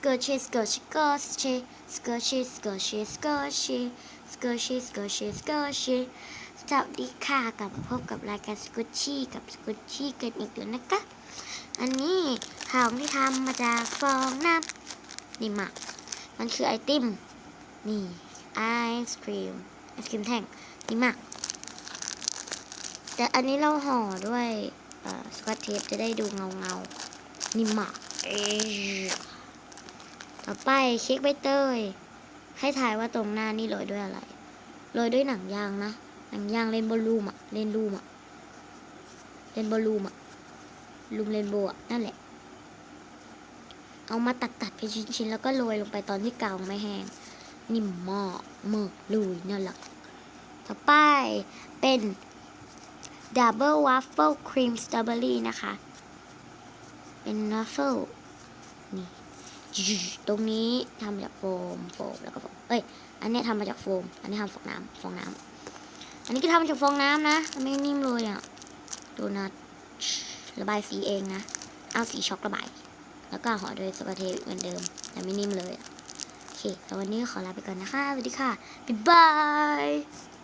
Scotchy Scotchy Scotchy Scotchy Scotchy Scotchy Scotchy Scotchy Scotchy สวัสดีค่ะกลับมาพบกับรายการ Scotchy กับ Scotchy กันอีกแล้วนะคะ อันนี้ของที่ทำมาจากฟองน้ำนี่มามันคือไอติม นี่ไอศครีมไอศครีมแท่งนี่มาแต่อันนี้เราห่อด้วยสกอตเทปจะได้ดูเงาเงานี่มาเอ๊ ต่อไปเค้กใบเตย ให้ทายว่าตรงหน้านี่โรยด้วยอะไรโรยด้วยหนังยางนะ หนังยางเรนโบว์ลูมอะเรนลูมอะเรนโบว์ลูมอะลูมเรนโบว์อะนั่นแหละ เอามาตัดตัดๆเป็นชิ้นๆแล้วก็โรยลงไปตอนที่กาวไม่แห้ง นิ่มหมากมากเลยนั่นแหละต่อไปเป็น Double Waffle Cream Strawberry นะคะ เป็น waffle นี่ ตรงนี้ทำมาจากโฟมโฟมแล้วก็โฟมเอ้ย อันนี้ทำมาจากโฟม อันนี้ทำฟองน้ำฟองน้ำอันนี้ก็ทำมาจากฟองน้ำนะไม่นิ่มเลยอะดูนะระบายสีเองนะ เอาสีช็อกระบาย แล้วก็ห่อด้วยสกอเทปเหมือนเดิม แต่ไม่นิ่มเลยอะโอเคแล้ววันนี้ขอลาไปก่อนนะคะ สวัสดีค่ะ บ๊ายบาย